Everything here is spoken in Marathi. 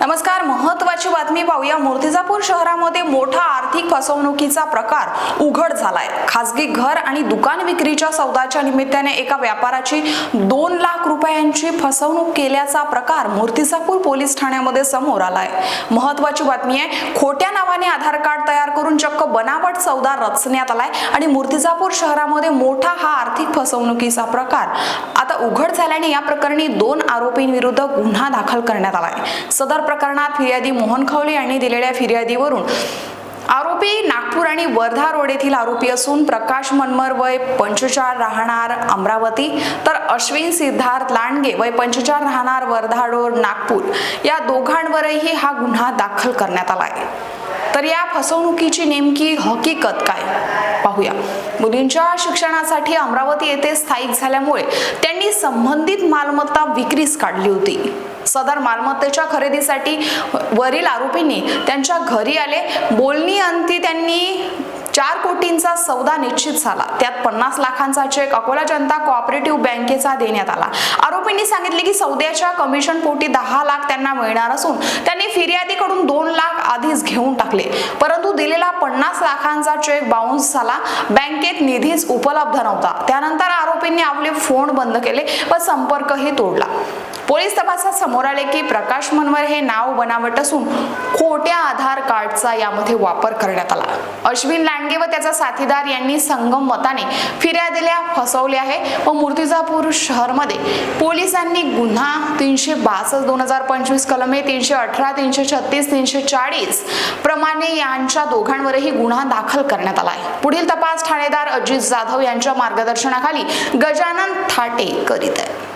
नमस्कार महत्वाची बातमी पाहूया. मूर्तिजापूर शहरामध्ये मोठा आर्थिक फसवणुकीचा प्रकार उघड झालाय. खासगी घर आणि दुकान विक्रीच्या सौदाच्या निमित्ताने एका व्यापाराची दोन लाख रुपयांची फसवणूक केल्याचा प्रकार मूर्तिजापूर पोलीस ठाण्यामध्ये समोर आलाय. महत्वाची बातमी आहे खोट्या नावाने आधार कार्ड तयार करून चक्क बनावट सौदा रचण्यात आलाय आणि मूर्तिजापूर शहरामध्ये मोठा हा आर्थिक फसवणुकीचा प्रकार आता उघड झाल्याने या प्रकरणी दोन आरोपींविरुद्ध गुन्हा दाखल करण्यात आलाय. सदर प्रकरणात फिर्यादी मोहन खवले यांनी दिलेल्या फिर्यादीवरून आरोपी नागपूर आणि वर्धा रोड येथील आरोपी असून प्रकाश मनमर वय पंचचार राहणार अमरावती तर अश्विन सिद्धार्थ लांडगे वय पंचचार राहणार वर्धा रोड नागपूर. या दोघांवरही हा गुन्हा दाखल करण्यात आला आहे तर या फसवणुकीची नेमकी हकीकत काय? पाहूया. मुलींच्या शिक्षणासाठी अमरावती येथे स्थायिक झाल्यामुळे त्यांनी संबंधित मालमत्ता विक्रीस काढली होती. सदर मालमत्तेच्या खरेदीसाठी वरील आरोपींनी त्यांच्या घरी आले. बोलणी अंती त्यांनी चार कोटींचा सौदा निश्चित झाला. त्यात पन्नास लाखांचा चेक अकोला जनता कोऑपरेटिव्ह बँकेचा देण्यात आला. आरोपींनी सांगितले की सौद्याच्या कमिशन पोटी दहा लाख त्यांना मिळणार असून त्यांनी फिर्यादीकडून दोन लाख आधीच घेऊन टाकले. परंतु दिलेला पन्नास लाखांचा चेक बाउन्स झाला. बँकेत निधीच उपलब्ध नव्हता. त्यानंतर आरोपींनी आपले फोन बंद केले व संपर्कही तोडला. पोलीस तपासात समोर आले की प्रकाश मनवर हे नाव बनावट असून खोट्या आधार कार्डचा यामध्ये वापर करण्यात आला. अश्विन लांडगे व त्याचा साथीदार यांनी संगम मताने फिर्या दिल्या फसवले आहे व मूर्तिजापूर शहरमध्ये पोलिसांनी गुन्हा तीनशे बासष्ट दोन हजार पंचवीस कलमे तीनशे अठरा तीनशे छत्तीस तीनशे चाळीस प्रमाणे यांच्या दोघांवरही गुन्हा दाखल करण्यात आला आहे. पुढील तपास ठाणेदार अजित जाधव यांच्या मार्गदर्शनाखाली गजानन थाटे करीत आहे